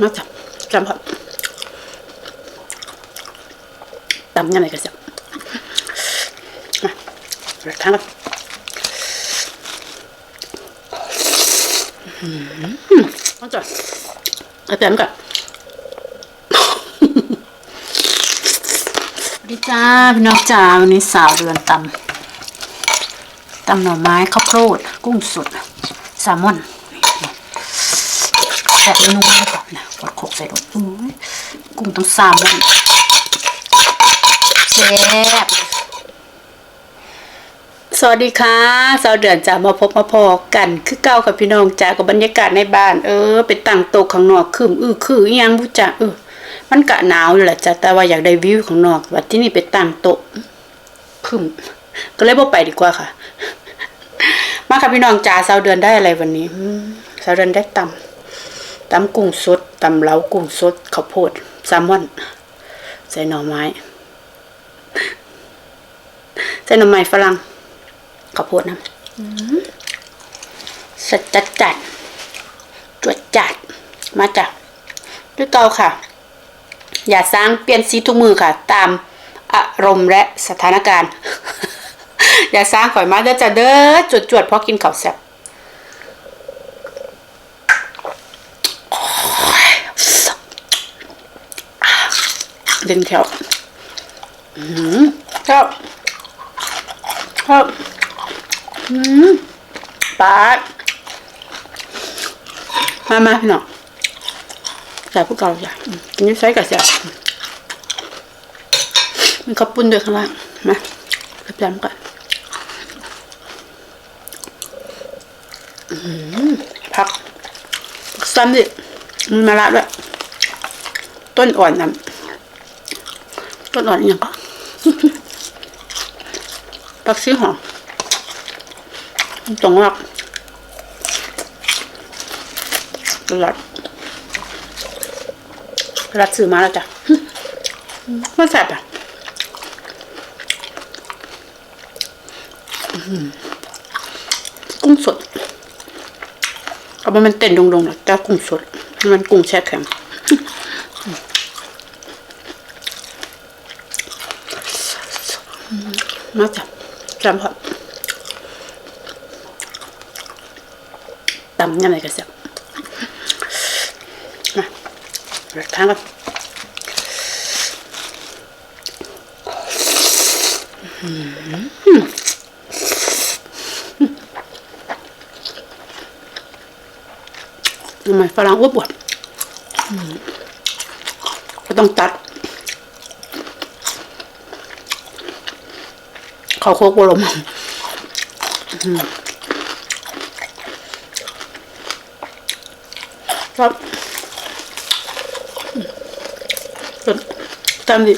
มาจับจำครับตำยังไงกันเสียมาเปิดข้างกันมาจับเอาแต้มกันสวัสดีจ้าพี่น้องจ้าวันนี้สาวเรือนตำตำหน่อไม้ข้าวโพดกุ้งสดแซลมอน แซ่บเมนูนี้ก่อนนะกดขกใส่รถอุ้ยกุ้งต้องแซลมอนแซ่บสวัสดีค่ะสาวเดือนจ้ามาพบมาพอกันคือเก้ากับพี่น้องจ้ากับบรรยากาศในบ้าน เออไปตั้งโต๊ะข้างนอกคืมอือคืออีหยังบุจ้าเออมันกะหนาวอยู่แหละจ้ะแต่ว่าอยากได้วิวของนอกว่าที่นี่ไปตั้งโต๊ะคึมก็เลยบ่ไปดีกว่าค่ะ มาค่ะพี่น้องจ๋าสาวเดือนได้อะไรวันนี้สาวเดือนได้ตำ ตำกุ้งสดตำเล้ากุ้งสดข้าวโพดแซลมอน ใส่หน่อไม้ ใส่หน่อไม้ฝรั่งข้าวโพดนะอืมสัจจัดจัดจวดจัด มาจากด้วยเกาค่ะ อย่าสร้างเปลี่ยนสีทุกมือค่ะ ตามอารมณ์และสถานการณ์ อย่าสร้างข่อยมาเด้อจะเด้อจวดจวดๆเพราะกินข้าวแซ่บโอ้ย เดินแถวชอบชอบปาดมามาพี่น้องใส่พวกเราจ้ะอืมกินอยี่ไซกับเสียมีข้าวปุ้นด้วยข้างล่างมาเรียบๆกันอื้อหือผักผักซ้ำดิมีมะระด้วยต้นอ่อนนะ ต้นอ่อนอหย่างก็ผักชีหอมตรงมากตลอดรัดซื้อมาแล้วจ้ะไม่แซ่บอะอื้อหือกุ้งสดเอาไปมันเต้นดงๆหรอกเจ้ากุ้งสด มันกุ้งแช่แข็ง มาจ้ะจำพอตำยังไงกันเสียมาเปิดข้างกันทำไมฝรั่งอ้วนบวดก็ต้องตัด เขาโคกบลมครับตามดิ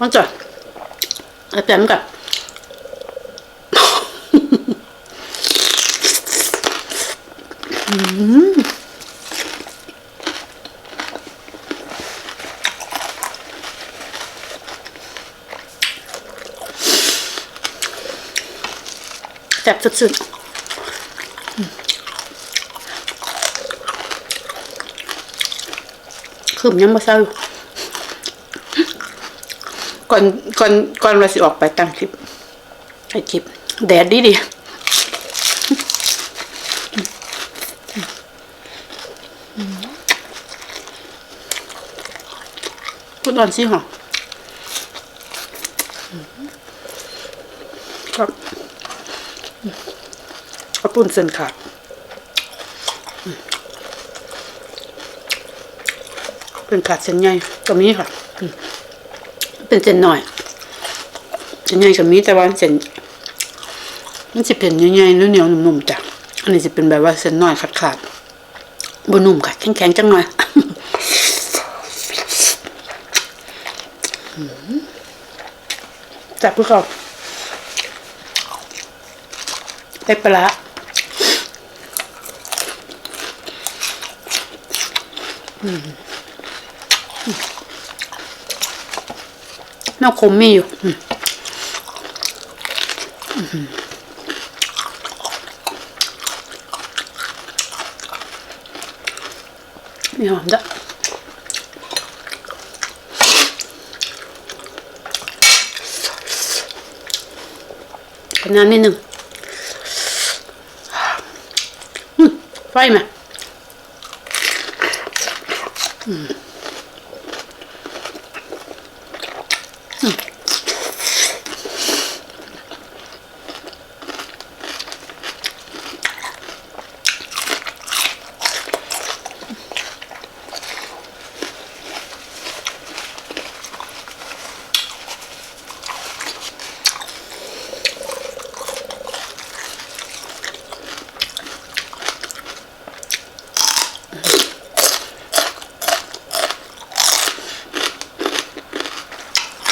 มันจะอาแต้มกับ แซ่บสุดๆคืมยังมาเศร้าก่อนก่อนก่อนเราสิออกไปตั้งคลิปให้คลิป แดดดีดีพูดตอนสิหรอครับ ตุ้นเส้นขาดเป็นขาดเส้นใหญ่ก็มีค่ะ เป็นเส้นหน่อยเส้นใหญ่ก็มีแต่ว่าเส้นมันจะเป็นใหญ่ๆเหนียวนุ่มๆจ้ะอันนี้จะเป็นแบบว่าเส้นหน้อยขาดๆบนนุ่มค่ะแข็งๆจังหน่อยจับพวกเขาได้ปลา น่าขมมีอยู่มีหอมด้วยน้ำนิดนึงไฟไหม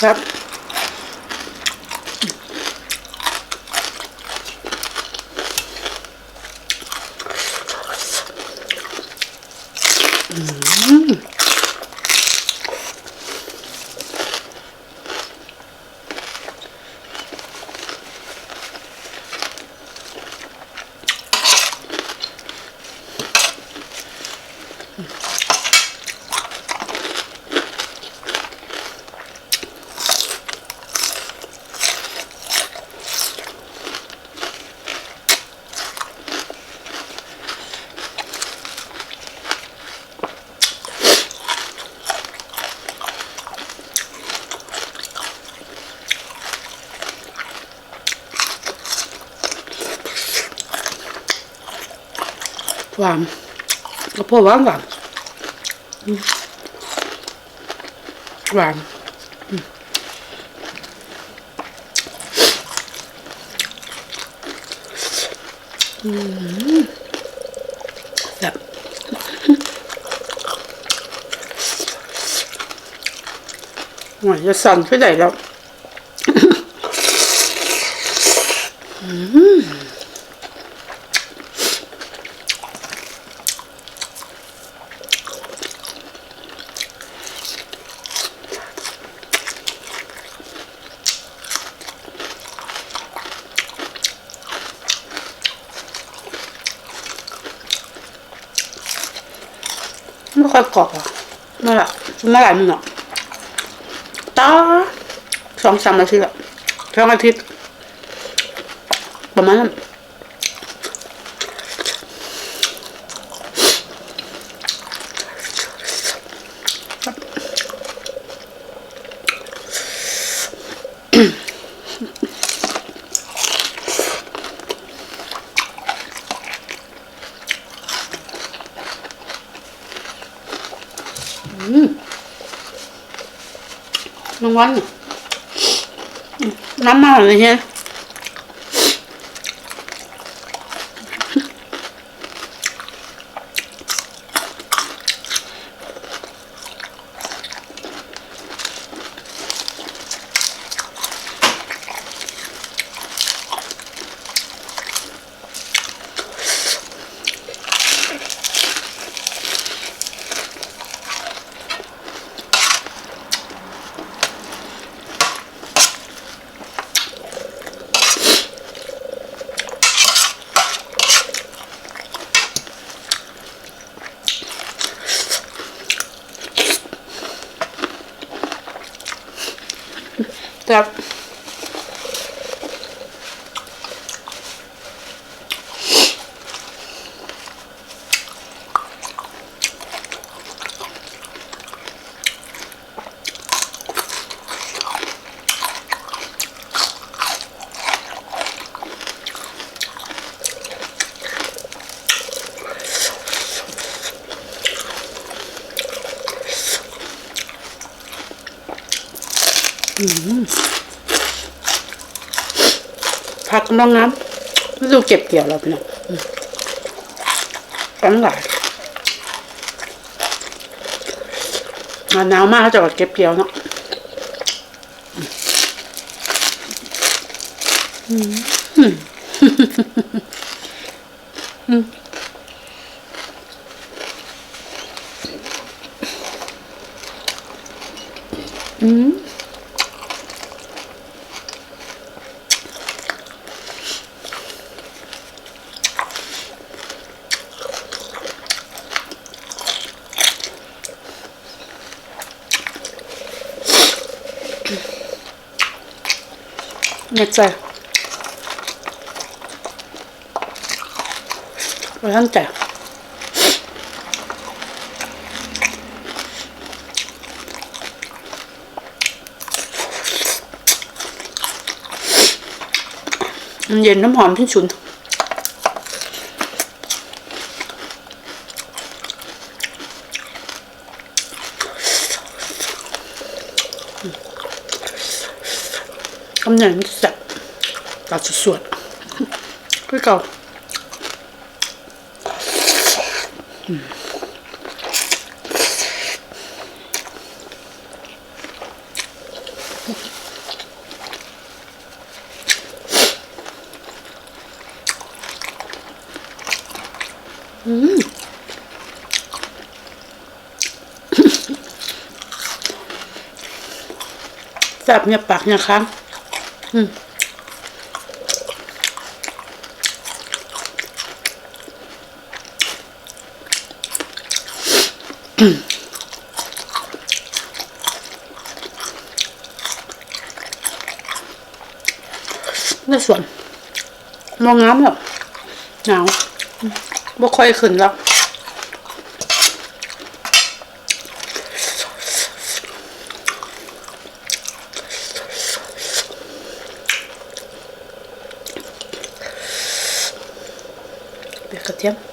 ครับ หวานกระเพาะหวานหวานหวานแบบหวานจะสั่นไปไหนแล้วไม่ ค่อยกรอบอะนั่นแหละเมื่อไหร่มึงอะตาสองสามอาทิตย์ละสองอาทิตย์ประมาณนั้น น้องวันน้ำมาเลยใช่ไผักกำลังน้ำไม่รู้เก็บเกี่ยวแล้วพี่น้องอืมตั้งหลายหนาวมากจะอดเก็บเกี่ยวเนาะอืมอืมอืม เนี่ยใจไปทั้งใจมันเย็นน้ำหอมที่ชุนคำไหนมันแซ่ บตัดสวดๆคือเก่าอืมแซ่บเนี่ยปากเนี่ยค้าง ในสวนมองน้ำแบบหนาวบ่ค่อยขึ้นแล้วเบียร์กระเทียม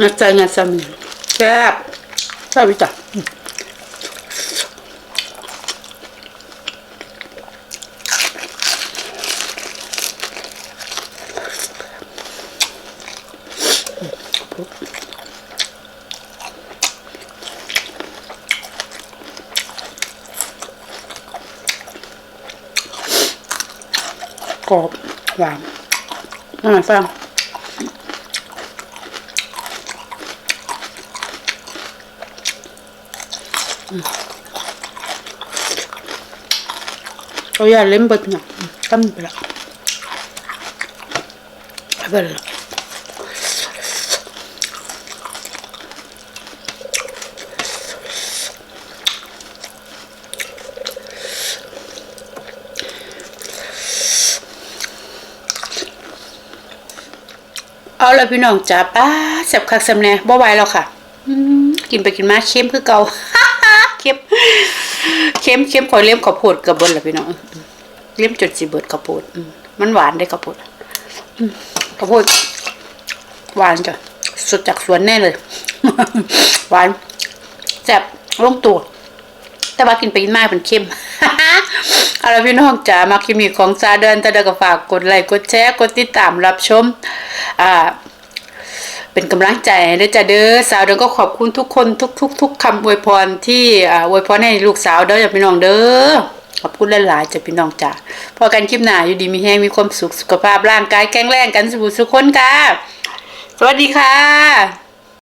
งัดใจงัดซ้ำแซ่บแซ่บอีจ้ะกรอบหวานน่าฟัง เขาอยากเล่นเบิดหนักตั้มไปละไปเบิดละเอาละพี่น้องจ้าป้าแซบคักแซ่บแน่บ่ไหวแล้วค่ะกินไปกินมาเค็มคือเก่า เค็มเค็มคอยเลี้ยมข้าวโพดกับบนแหละพี่น้องเลี้ยมจนสิเบิดข้าวโพดมันหวานได้ข้าวโพดข้าวโพดหวานจ้ะสดจากสวนแน่เลย หวานแซ่บลงตัว แต่ว่ากินไปกินมาเป็นเค็มเอาละพี่น้องจ๋ามาคลิปนี้ของซาเดินตะเดก็ฝากกดไลค์กดแชร์กดติดตามรับชม อ่า เป็นกำลังใจนะจ๊ะเด้อสาวเดินก็ขอบคุณทุกคนทุกทุกทุกคำอวยพรที่อ่าอวยพรให้ลูกสาวเด้อจ้ะเป็น้องเด้อขอบคุณหลายๆจะพี่น้องจ้ะพอกันคลิปหน้าอยู่ดีมีแห้งมีความสุขสุขภาพร่างกายแข็งแรงกันสุขสุขคนค่ะ สวัสดีค่ะ